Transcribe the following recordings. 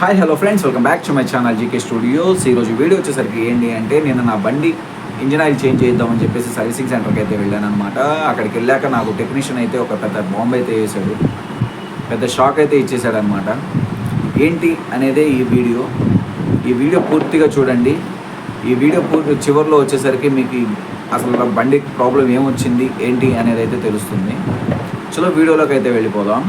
Hi hello friends welcome back to my channel GK studios ఈరోజు video వచ్చేసరికి ఏంటి అంటే నేను నా బండి ఇంజిన్ ఆయిల్ చేంజ్ చేద్దామని చెప్పేసి సర్వీసింగ్ సెంటర్కి అయితే వెళ్ళాను అనమాట అక్కడికి వెళ్ళాక నాకు టెక్నీషియన్ అయితే ఒక పెద్ద బాంబు అయితే వేసాడు పెద్ద షాక్ అయితే ఇచ్చేసాడు అనమాట ఏంటి అనేదే ఈ వీడియో. ఈ వీడియో పూర్తిగా చూడండి. ఈ వీడియో పూర్తి చివరిలో వచ్చేసరికి మీకు అసలు బండి ప్రాబ్లం ఏమొచ్చింది ఏంటి అనేది అయితే తెలుస్తుంది. చలో వీడియోలోకి అయితే వెళ్ళిపోదాం.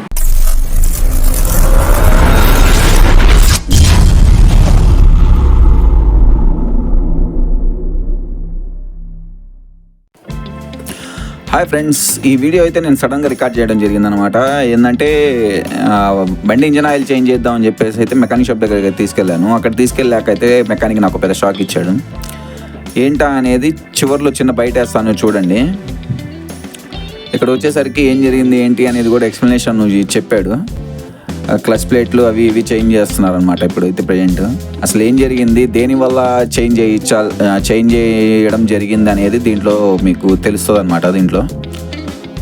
హాయ్ ఫ్రెండ్స్ ఈ వీడియో అయితే నేను సడన్గా రికార్డ్ చేయడం జరిగిందనమాట ఏంటంటే బండి ఇంజన్ ఆయిల్ చేంజ్ చేద్దామని చెప్పేసి అయితే మెకానిక్ షాప్ దగ్గరికి తీసుకెళ్ళాను. అక్కడ తీసుకెళ్ళాక అయితే మెకానిక్ నాకు పెద్ద షాక్ ఇచ్చాడు. ఏంటా అనేది చివర్లో చిన్న బయట వేస్తాను చూడండి. ఇక్కడ వచ్చేసరికి ఏం జరిగింది ఏంటి అనేది కూడా ఎక్స్ప్లెనేషన్ చెప్పాడు. క్లచ్ ప్లేట్లు అవి ఇవి చేంజ్ చేస్తున్నారు అనమాట ఇప్పుడు అయితే ప్రజెంట్ అసలు ఏం జరిగింది? దేనివల్ల చేంజ్ చేయించా చేంజ్ చేయడం జరిగింది అనేది దీంట్లో మీకు తెలుస్తుంది అనమాట దీంట్లో.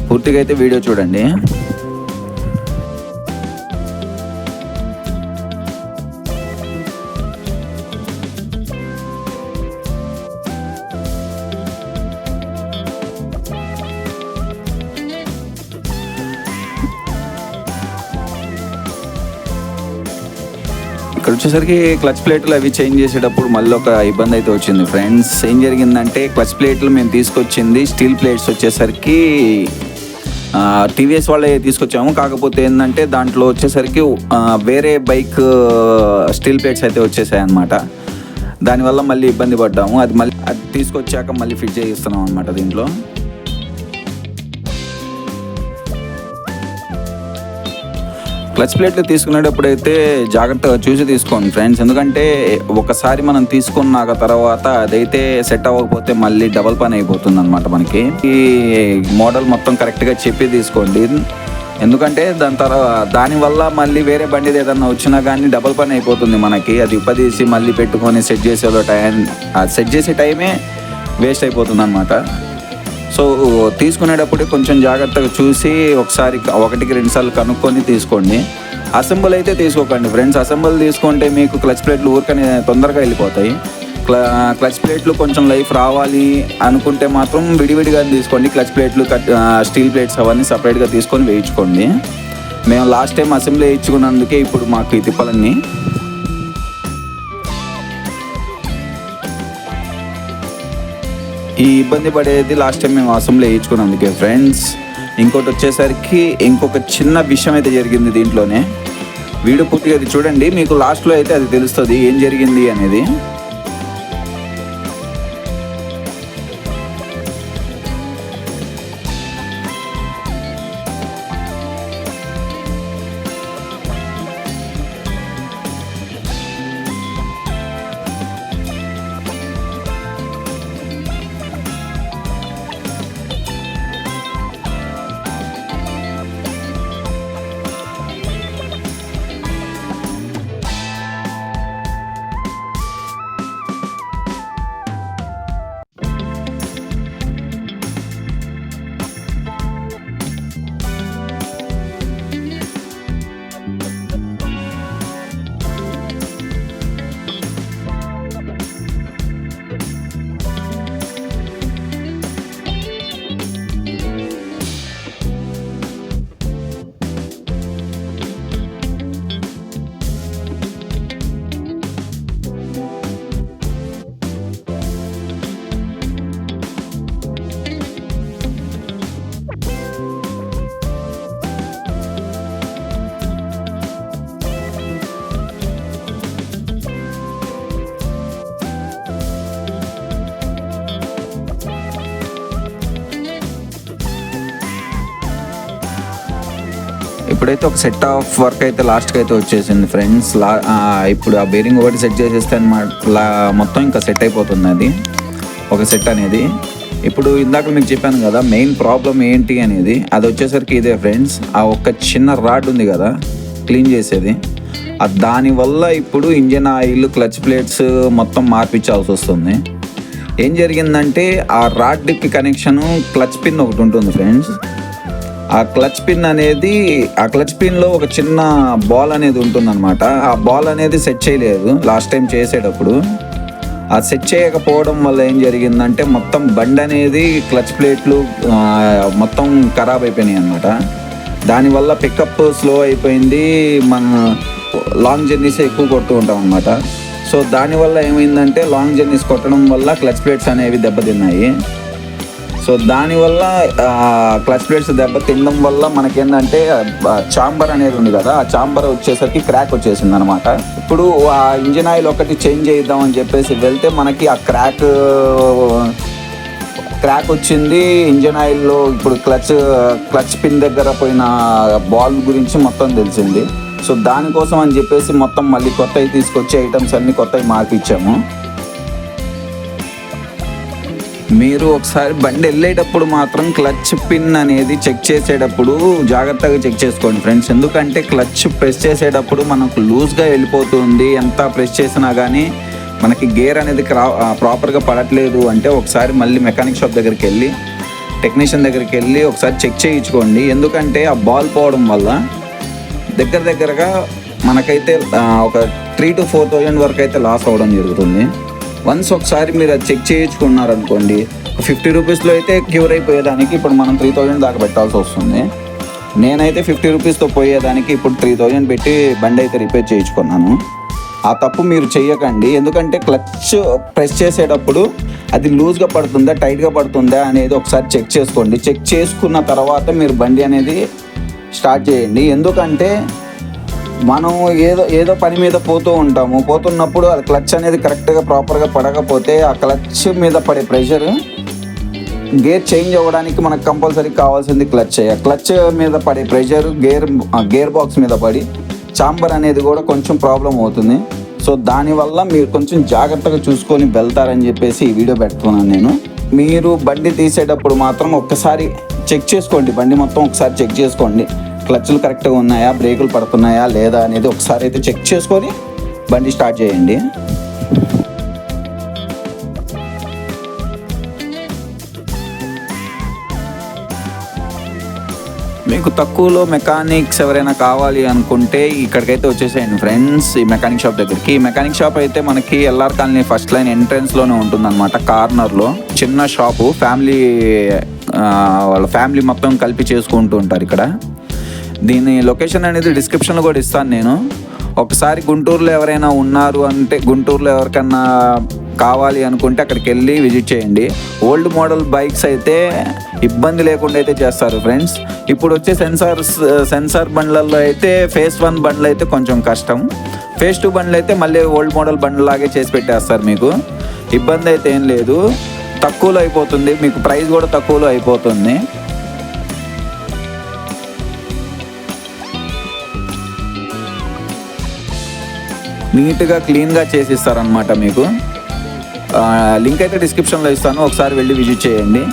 పూర్తిగా అయితే వీడియో చూడండి. ఇక్కడ వచ్చేసరికి క్లచ్ ప్లేట్లు అవి చేంజ్ చేసేటప్పుడు మళ్ళీ ఒక ఇబ్బంది అయితే వచ్చింది. ఫ్రెండ్స్ ఏం జరిగిందంటే క్లచ్ ప్లేట్లు మేము తీసుకొచ్చింది స్టీల్ ప్లేట్స్ వచ్చేసరికి టీవీఎస్ వాళ్ళే తీసుకొచ్చాము. కాకపోతే ఏంటంటే దాంట్లో వచ్చేసరికి వేరే బైక్ స్టీల్ ప్లేట్స్ అయితే వచ్చేసాయి అనమాట దానివల్ల మళ్ళీ ఇబ్బంది పడ్డాము. అది మళ్ళీ అది తీసుకొచ్చాక మళ్ళీ ఫిట్ చేయిస్తున్నాం అనమాట దీంట్లో. క్లచ్ ప్లేట్లు తీసుకునేటప్పుడైతే జాగ్రత్తగా చూసి తీసుకోండి ఫ్రెండ్స్. ఎందుకంటే ఒకసారి మనం తీసుకున్నాక తర్వాత అదైతే సెట్ అవ్వకపోతే మళ్ళీ డబల్ పని అయిపోతుంది అనమాట మనకి. ఈ మోడల్ మొత్తం కరెక్ట్గా చెప్పి తీసుకోండి. ఎందుకంటే దాని తర్వాత దానివల్ల మళ్ళీ వేరే బండి ఏదన్నా వచ్చినా కానీ డబల్ పని అయిపోతుంది మనకి. అది ఉపదీసి మళ్ళీ పెట్టుకొని సెట్ చేసే టైం సెట్ చేసే టైమే వేస్ట్ అయిపోతుంది అనమాట సో తీసుకునేటప్పుడు కొంచెం జాగ్రత్తగా చూసి ఒకసారి ఒకటికి రెండుసార్లు కనుక్కొని తీసుకోండి. అసెంబుల్ అయితే తీసుకోకండి ఫ్రెండ్స్. అసెంబుల్ తీసుకుంటే మీకు క్లచ్ ప్లేట్లు ఊరికనే తొందరగా వెళ్ళిపోతాయి. క్ల క్లచ్ ప్లేట్లు కొంచెం లైఫ్ రావాలి అనుకుంటే మాత్రం విడివిడిగా తీసుకోండి. క్లచ్ ప్లేట్లు కట్ స్టీల్ ప్లేట్స్ అవన్నీ సపరేట్గా తీసుకొని వేయించుకోండి. మేము లాస్ట్ టైం అసెంబ్లీ వేయించుకున్నందుకే ఇప్పుడు మాకు ఈ తిప్పలన్నీ. ఈ ఇబ్బంది పడేది లాస్ట్ టైం మేము అసెంబ్లీ వేయించుకున్నందుకే ఫ్రెండ్స్ ఇంకోటి వచ్చేసరికి ఇంకొక చిన్న విషయం అయితే జరిగింది దీంట్లోనే. వీడియో పూర్తిగా అది చూడండి మీకు లాస్ట్లో అయితే అది తెలుస్తుంది ఏం జరిగింది అనేది. ఇప్పుడైతే ఒక సెట్ ఆఫ్ వర్క్ అయితే లాస్ట్కి అయితే వచ్చేసింది ఫ్రెండ్స్ లా ఇప్పుడు ఆ బేరింగ్ ఒకటి సెట్ చేసేస్తే అనమాట మొత్తం ఇంకా సెట్ అయిపోతుంది అది. ఒక సెట్ అనేది. ఇప్పుడు ఇందాక మీకు చెప్పాను కదా మెయిన్ ప్రాబ్లం ఏంటి అనేది. అది వచ్చేసరికి ఇదే ఫ్రెండ్స్ ఆ ఒక్క చిన్న రాడ్ ఉంది కదా క్లీన్ చేసేది. దానివల్ల ఇప్పుడు ఇంజన్ ఆయిల్ క్లచ్ ప్లేట్స్ మొత్తం మార్పించాల్సి వస్తుంది. ఏం జరిగిందంటే ఆ రాడ్కి కనెక్షన్ క్లచ్ పిన్ ఒకటి ఉంటుంది ఫ్రెండ్స్ ఆ క్లచ్ పిన్ అనేది ఆ క్లచ్ పిన్లో ఒక చిన్న బాల్ అనేది ఉంటుందన్నమాట. ఆ బాల్ అనేది సెట్ చేయలేదు లాస్ట్ టైం చేసేటప్పుడు. ఆ సెట్ చేయకపోవడం వల్ల ఏం జరిగిందంటే మొత్తం బండి అనేది క్లచ్ ప్లేట్లు మొత్తం ఖరాబ్ అయిపోయినాయి అనమాట దానివల్ల పికప్ స్లో అయిపోయింది మన లాంగ్ జర్నీస్ ఎక్కువ కొడుతూ ఉంటాం అనమాట సో దానివల్ల ఏమైందంటే లాంగ్ జర్నీస్ కొట్టడం వల్ల క్లచ్ ప్లేట్స్ అనేవి దెబ్బతిన్నాయి. సో దానివల్ల క్లచ్ ప్లేట్స్ దెబ్బ తినడం వల్ల మనకేంటంటే చాంబర్ అనేది ఉంది కదా ఆ చాంబర్ వచ్చేసరికి క్రాక్ వచ్చేసింది అనమాట ఇప్పుడు ఆ ఇంజిన్ ఆయిల్ ఒకటి చేంజ్ చేద్దాం అని చెప్పేసి వెళ్తే మనకి ఆ క్రాక్ క్రాక్ వచ్చింది. ఇంజిన్ ఆయిల్లో ఇప్పుడు క్లచ్ క్లచ్ పిన్ దగ్గర పోయిన బాల్ గురించి మొత్తం తెలిసింది. సో దానికోసం అని చెప్పేసి మొత్తం మళ్ళీ కొత్తవి తీసుకొచ్చి ఐటమ్స్ అన్నీ కొత్తవి మార్పిచ్చాము మీరు ఒకసారి బండి వెళ్ళేటప్పుడు మాత్రం క్లచ్ పిన్ అనేది చెక్ చేసేటప్పుడు జాగ్రత్తగా చెక్ చేసుకోండి ఫ్రెండ్స్. ఎందుకంటే క్లచ్ ప్రెస్ చేసేటప్పుడు మనకు లూజ్గా వెళ్ళిపోతుంది. ఎంత ప్రెస్ చేసినా కానీ మనకి గేర్ అనేది క్రా ప్రాపర్గా పడట్లేదు అంటే ఒకసారి మళ్ళీ మెకానిక్ షాప్ దగ్గరికి వెళ్ళి టెక్నీషియన్ దగ్గరికి వెళ్ళి ఒకసారి చెక్ చేయించుకోండి. ఎందుకంటే ఆ బాల్ పోవడం వల్ల దగ్గర దగ్గరగా మనకైతే ఒక త్రీ టు ఫోర్ థౌజండ్ వరకు అయితే లాస్ అవ్వడం జరుగుతుంది. వన్స్ ఒకసారి మీరు అది చెక్ చేయించుకున్నారనుకోండి ఫిఫ్టీ రూపీస్లో అయితే క్యూర్ అయిపోయేదానికి ఇప్పుడు మనం త్రీ థౌజండ్ దాకా పెట్టాల్సి వస్తుంది. నేనైతే ఫిఫ్టీ రూపీస్తో పోయేదానికి ఇప్పుడు త్రీ థౌజండ్ పెట్టి బండి అయితే రిపేర్ చేయించుకున్నాను. ఆ తప్పు మీరు చేయకండి ఎందుకంటే క్లచ్ ప్రెస్ చేసేటప్పుడు అది లూజ్గా పడుతుందా టైట్గా పడుతుందా అనేది ఒకసారి చెక్ చేసుకోండి. చెక్ చేసుకున్న తర్వాత మీరు బండి అనేది స్టార్ట్ చేయండి. ఎందుకంటే మనం ఏదో ఏదో పని మీద పోతూ ఉంటాము. పోతున్నప్పుడు అది క్లచ్ అనేది కరెక్ట్గా ప్రాపర్గా పడకపోతే ఆ క్లచ్ మీద పడే ప్రెషర్ గేర్ చేంజ్ అవ్వడానికి మనకు కంపల్సరీ కావాల్సింది క్లచ్ ఆ క్లచ్ మీద పడే ప్రెషర్ గేర్ గేర్ బాక్స్ మీద పడి చాంబర్ అనేది కూడా కొంచెం ప్రాబ్లం అవుతుంది. సో దానివల్ల మీరు కొంచెం జాగ్రత్తగా చూసుకొని వెళ్తారని చెప్పేసి ఈ వీడియో పెడుతున్నాను నేను. మీరు బండి తీసేటప్పుడు మాత్రం ఒక్కసారి చెక్ చేసుకోండి. బండి మొత్తం ఒకసారి చెక్ చేసుకోండి. క్లచ్లు కరెక్ట్గా ఉన్నాయా? బ్రేకులు పడుతున్నాయా? లేదా అనేది ఒకసారి అయితే చెక్ చేసుకొని బండి స్టార్ట్ చేయండి. మీకు తక్కువలో మెకానిక్స్ ఎవరైనా కావాలి అనుకుంటే ఇక్కడికైతే వచ్చేసేయండి ఫ్రెండ్స్. ఈ మెకానిక్ షాప్ దగ్గరికి. ఈ మెకానిక్ షాప్ అయితే మనకి ఎల్ఆర్ కాలనీ ఫస్ట్ లైన్ ఎంట్రన్స్లోనే ఉంటుందన్నమాట కార్నర్లో చిన్న షాపు. ఫ్యామిలీ వాళ్ళ ఫ్యామిలీ మొత్తం కలిపి చేసుకుంటూ ఉంటారు ఇక్కడ. దీని లొకేషన్ అనేది డిస్క్రిప్షన్లో కూడా ఇస్తాను నేను. ఒకసారి గుంటూరులో ఎవరైనా ఉన్నారు అంటే గుంటూరులో ఎవరికన్నా కావాలి అనుకుంటే అక్కడికి వెళ్ళి విజిట్ చేయండి. ఓల్డ్ మోడల్ బైక్స్ అయితే ఇబ్బంది లేకుండా అయితే చేస్తారు ఫ్రెండ్స్ ఇప్పుడు వచ్చే సెన్సార్ సెన్సార్ బండ్లలో అయితే ఫేస్ వన్ బండ్లు అయితే కొంచెం కష్టం. ఫేస్ టూ బండ్లు అయితే మళ్ళీ ఓల్డ్ మోడల్ బండ్లు లాగే చేసి పెట్టేస్తారు మీకు. ఇబ్బంది అయితే ఏం లేదు. తక్కువలో అయిపోతుంది. మీకు ప్రైస్ కూడా తక్కువలో అయిపోతుంది. నీట్గా క్లీన్గా చేసి ఇస్తారనమాట మీకు లింక్ అయితే డిస్క్రిప్షన్లో ఇస్తాను. ఒకసారి వెళ్ళి విజిట్ చేయండి.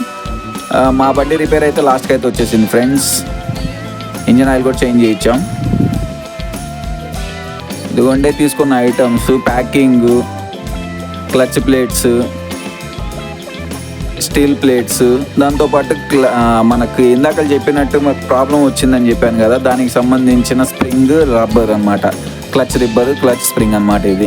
మా బండి రిపేర్ అయితే లాస్ట్కి అయితే వచ్చేసింది ఫ్రెండ్స్. ఇంజిన్ ఆయిల్ కూడా చేంజ్ చేయించాం. ఇదిగోండే తీసుకున్న items packing clutch plates steel plates. దాంతోపాటు మనకు ఇందాక చెప్పినట్టు మాకు ప్రాబ్లం వచ్చిందని చెప్పాను కదా దానికి సంబంధించిన స్ప్రింగ్ రబ్బర్ అన్నమాట. క్లచ్ రిబ్బర్ క్లచ్ స్ప్రింగ్ అనమాట ఇది